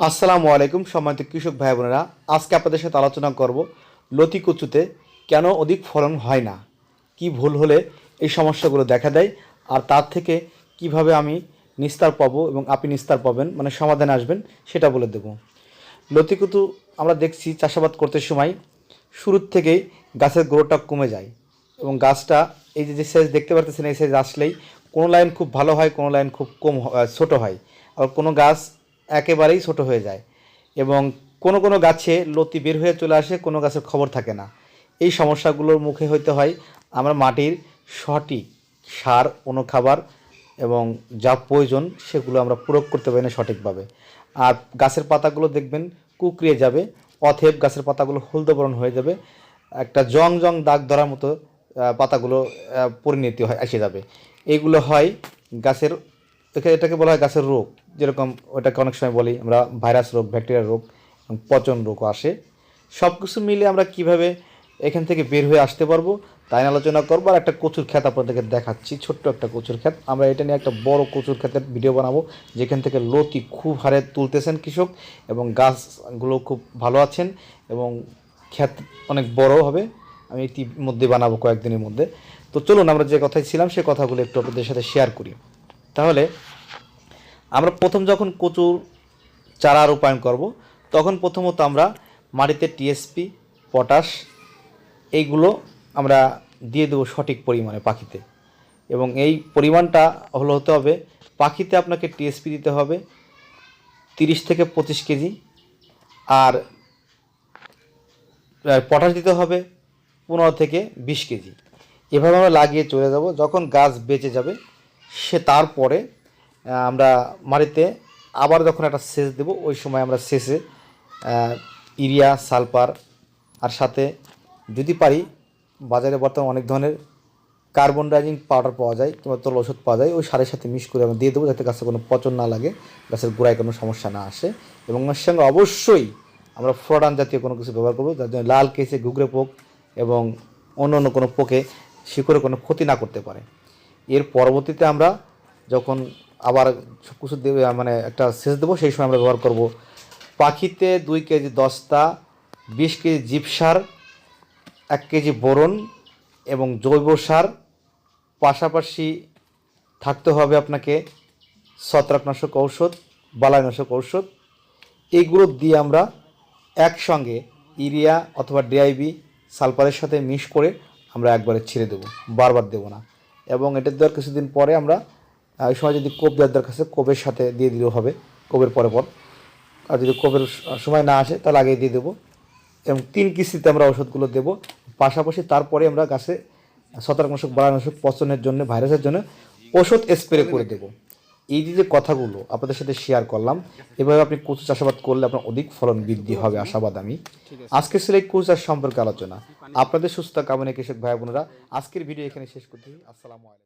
আসসালামু আলাইকুম, সম্মানিত কৃষক ভাই বোনেরা আজকে আপনাদের সাথে আলোচনা করব লতি কচুতে কেন অধিক ফলন হয় না? কি ভুল হলে এই সমস্যাগুলো দেখা দেয়? আর তার থেকে কীভাবে আমি নিস্তার পাবো এবং আপনি নিস্তার পাবেন? মানে সমাধানে আসবেন, সেটা বলে দেব। লতি কচু আমরা দেখছি চাষাবাদ করতে সময় শুরুর থেকেই গাছের গ্রোটা কমে যায় এবং গাছটা এই যে সাইজ দেখতে পারতেছেন, এই সাইজ আসলেই কোনো লাইন খুব ভালো হয়, কোনো লাইন খুব কম ছোট হয়। আর কোনো গাছ একেবারেই ছোট হয়ে যায় এবং কোনো কোনো গাছে লতি বের হয়ে চলে আসে, কোনো গাছের খবর থাকে না। এই সমস্যাগুলোর মুখে হইতে হয় আমরা মাটির সঠিক সার, অনুখাবার এবং যা প্রয়োজন সেগুলো আমরা প্রয়োগ করতে পারি না সঠিকভাবে। আর গাছের পাতাগুলো দেখবেন কুকড়িয়ে যাবে অথেব গাছের পাতাগুলো হলদে বরণ হয়ে যাবে, একটা জং জং দাগ ধরার মতো পাতাগুলো পরিণতি হয়, এসে যাবে। এগুলো হয় গাছের এটাকে বলা হয় গাছের রোগ। যেরকম ওটাকে অনেক সময় বলি আমরা ভাইরাস রোগ ব্যাকটেরিয়া রোগ পচন রোগও আসে। সব কিছু মিলে আমরা কীভাবে এখান থেকে বের হয়ে আসতে পারব, তাই আলোচনা করব। আর একটা কচুর ক্ষেত আপনাদেরকে দেখাচ্ছি, ছোট্ট একটা কচুর ক্ষেত। আমরা এটা নিয়ে একটা বড় কচুর ক্ষেতের ভিডিও বানাবো, যেখান থেকে লতি খুব হারে তুলতেছেন কৃষক, এবং গাছগুলো খুব ভালো আছেন, এবং ক্ষেত অনেক বড় হবে। আমি ইতিমধ্যে বানাবো কয়েকদিনের মধ্যে। তো চলুন, আমরা যে কথায় ছিলাম, সে কথাগুলো একটু আপনাদের সাথে শেয়ার করি। তাহলে আমরা প্রথম যখন কচুর চারা রূপায়ণ করব, তখন প্রথমত আমরা মাটিতে টিএসপি, পটাশ, এইগুলো আমরা দিয়ে দেবো সঠিক পরিমাণে পাখিতে। এবং এই পরিমাণটা হলো হতে হবে, পাখিতে আপনাকে টিএসপি দিতে হবে তিরিশ থেকে পঁচিশ কেজি, আর পটাশ দিতে হবে পনেরো থেকে বিশ কেজি। এভাবে আমরা লাগিয়ে চলে যাব, যখন গাছ বেঁচে যাবে সে তারপরে আমরা মাটিতে আবার যখন একটা সেচ দেব, ওই সময় আমরা শেষে ইউরিয়া, সালফার, আর সাথে যদি পারি, বাজারে বর্তমানে অনেক ধরনের কার্বন ডাইজিং পাউডার পাওয়া যায় কিংবা তরল ওষুধ পাওয়া যায়, ওই সারের সাথে মিক্স করে আমরা দিয়ে দেবো যাতে গাছের কোনো পচন না লাগে, গাছের গোড়ায় কোনো সমস্যা না আসে। এবং এর সঙ্গে অবশ্যই আমরা ফ্রডান জাতীয় কোনো কিছু ব্যবহার করব যার জন্য লাল কেসে ঘুগরে পোক এবং অন্য অন্য কোনো পোকে শিকড়ে কোনো ক্ষতি না করতে পারে। এর পরবর্তীতে আমরা যখন আবার সব কিছু দেবে মানে একটা সেচ দেবো, সেই সময় আমরা ব্যবহার করব। পাখিতে দুই কেজি দস্তা, বিশ কেজি জিপসার এক কেজি বোরন এবং জৈব সার। পাশাপাশি থাকতে হবে আপনাকে ছত্রাকনাশক ঔষধ, বালাইনাশক ঔষধ। এইগুলো দিয়ে আমরা একসঙ্গে ইউরিয়া অথবা ডিআইবি সালফারের সাথে মিক্স করে আমরা একবারে ছেড়ে দেবো, বারবার দেবো না। এবং এটা দেওয়ার কিছুদিন পরে আমরা এই সময় যদি কোপ দেওয়ার দরকার আছে, কোপের সাথে দিয়ে দিলেও হবে, কোপের পরে পর। আর যদি কোপের সময় না আসে, তাহলে আগে দিয়ে দেবো। এবং তিন কিস্তিতে আমরা ওষুধগুলো দেবো। পাশাপাশি তারপরে আমরা গাছে ছত্রাকনাশক বাড়ানোশক পচনের জন্য, ভাইরাসের জন্য ওষুধ স্প্রে করে দেবো। এই যে যে কথাগুলো আপনাদের সাথে শেয়ার করলাম এভাবে আপনি কচু চাষাবাদ করলে আপনার অধিক ফলন বৃদ্ধি হবে আশাবাদ আমি। আজকে ছিল এই কচু চাষ সম্পর্কে আলোচনা। আপনাদের সুস্থ কামনা কৃষক ভাই বোনেরা। আজকের ভিডিও এখানে শেষ করতে আসসালামু আলাইকুম।